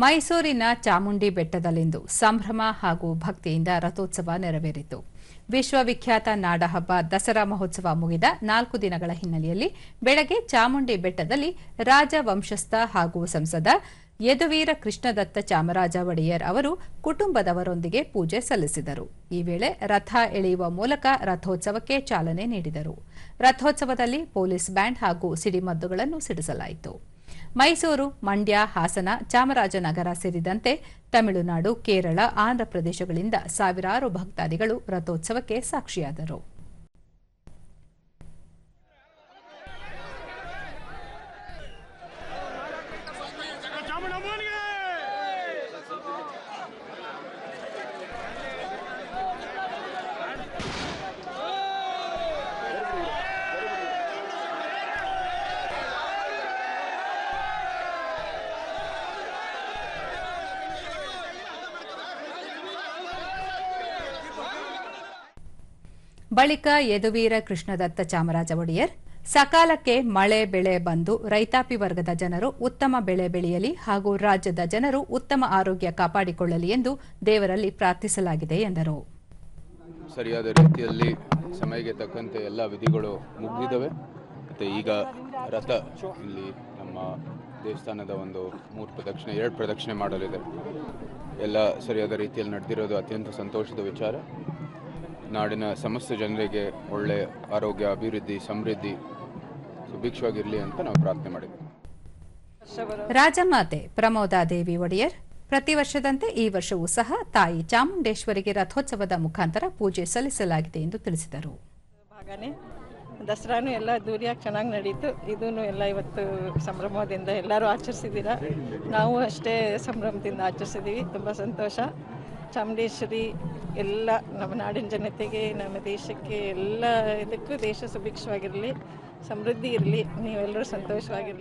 ಮೈಸೂರಿನ ಚಾಮುಂಡಿ ಬೆಟ್ಟದಲ್ಲಿಂದು ಸಂಭ್ರಮ ಹಾಗೂ ಭಕ್ತಿಯಿಂದ ರಥೋತ್ಸವ ನೆರವೇರಿತು. ವಿಶ್ವವಿಖ್ಯಾತ ನಾಡಹಬ್ಬ ದಸರಾ ಮಹೋತ್ಸವ ಮುಗಿದ ನಾಲ್ಕು ದಿನಗಳ ಹಿನ್ನೆಲೆಯಲ್ಲಿ ಬೆಳಗ್ಗೆ ಚಾಮುಂಡಿ ಬೆಟ್ಟದಲ್ಲಿ ರಾಜವಂಶಸ್ಥ ಹಾಗೂ ಸಂಸದ ಯದುವೀರ ಕೃಷ್ಣದತ್ತ ಚಾಮರಾಜ ಒಡೆಯರ್ ಅವರು ಕುಟುಂಬದವರೊಂದಿಗೆ ಪೂಜೆ ಸಲ್ಲಿಸಿದರು. ಈ ವೇಳೆ ರಥ ಎಳೆಯುವ ಮೂಲಕ ರಥೋತ್ಸವಕ್ಕೆ ಚಾಲನೆ ನೀಡಿದರು. ರಥೋತ್ಸವದಲ್ಲಿ ಪೊಲೀಸ್ ಬ್ಯಾಂಡ್ ಹಾಗೂ ಸಿಡಿಮದ್ದುಗಳನ್ನು ಸಿಡಿಸಲಾಯಿತು. ಮೈಸೂರು ಮಂಡ್ಯ ಹಾಸನ ಚಾಮರಾಜನಗರ ಸೇರಿದಂತೆ ತಮಿಳುನಾಡು ಕೇರಳ ಆಂಧ್ರಪ್ರದೇಶಗಳಿಂದ ಸಾವಿರಾರು ಭಕ್ತಾದಿಗಳು ರಥೋತ್ಸವಕ್ಕೆ ಸಾಕ್ಷಿಯಾದರು. ಬಳಿಕ ಯದುವೀರ ಕೃಷ್ಣದತ್ತ ಚಾಮರಾಜ ಒಡೆಯರ್, ಸಕಾಲಕ್ಕೆ ಮಳೆ ಬೆಳೆ ಬಂದು ರೈತಾಪಿ ವರ್ಗದ ಜನರು ಉತ್ತಮ ಬೆಳೆ ಬೆಳೆಯಲಿ ಹಾಗೂ ರಾಜ್ಯದ ಜನರು ಉತ್ತಮ ಆರೋಗ್ಯ ಕಾಪಾಡಿಕೊಳ್ಳಲಿ ಎಂದು ದೇವರಲ್ಲಿ ಪ್ರಾರ್ಥಿಸಲಾಗಿದೆ ಎಂದರು. ಸರಿಯಾದ ರೀತಿಯಲ್ಲಿ ಸಮಯಕ್ಕೆ ತಕ್ಕಂತೆ ಎಲ್ಲ ವಿಧಿಗಳು ಮುಗಿದಿದ್ದಾವೆ. ಮತ್ತು ಈಗ ರಥ ಇಲ್ಲಿ ನಮ್ಮ ದೇವಸ್ಥಾನದ ಒಂದು ಮೂರು ಪ್ರದಕ್ಷಿಣೆ, ಎರಡು ಪ್ರದಕ್ಷಿಣೆ ಮಾಡಲಿದೆ. ಎಲ್ಲ ಸರಿಯಾದ ರೀತಿಯಲ್ಲಿ ನಡೆದಿರೋದು ಅತ್ಯಂತ ಸಂತೋಷದ ವಿಚಾರ. ನಾಡಿನ ಸಮಸ್ತ ಜನರಿಗೆ ಒಳ್ಳೆಯ ಆರೋಗ್ಯ ಅಭಿವೃದ್ಧಿ ಸಮೃದ್ಧಿ ಸುಭಿಕ್ಷವಾಗಿರಲಿ ಅಂತ ನಾವು ಪ್ರಾರ್ಥನೆ ಮಾಡಿದ್ವಿ. ರಾಜಮಾತೆ ಪ್ರಮೋದಾದೇವಿ ಒಡೆಯರ್ ಪ್ರತಿ ವರ್ಷದಂತೆ ಈ ವರ್ಷವೂ ಸಹ ತಾಯಿ ಚಾಮುಂಡೇಶ್ವರಿಗೆ ರಥೋತ್ಸವದ ಮುಖಾಂತರ ಪೂಜೆ ಸಲ್ಲಿಸಲಾಗಿದೆ ಎಂದು ತಿಳಿಸಿದರು. ದಸರಾನು ಎಲ್ಲ ದೂರಿಯಾಗಿ ಚೆನ್ನಾಗಿ ನಡೀತು. ಇದೂ ಎಲ್ಲ ಇವತ್ತು ಸಂಭ್ರಮದಿಂದ ಎಲ್ಲರೂ ಆಚರಿಸಿದ್ದೀರಾ ನಾವು ಅಷ್ಟೇ ಸಂಭ್ರಮದಿಂದ ಆಚರಿಸಿದ್ದೀವಿ ತುಂಬ ಸಂತೋಷ. ಚಾಮುಂಡೇಶ್ವರಿ ಎಲ್ಲ ನಮ್ಮ ನಾಡಿನ ಜನತೆಗೆ, ನಮ್ಮ ದೇಶಕ್ಕೆ ಎಲ್ಲ ಇದಕ್ಕೂ ದೇಶ ಸುಭಿಕ್ಷವಾಗಿರಲಿ, ಸಮೃದ್ಧಿ ಇರಲಿ, ನೀವೆಲ್ಲರೂ ಸಂತೋಷವಾಗಿರಲಿ.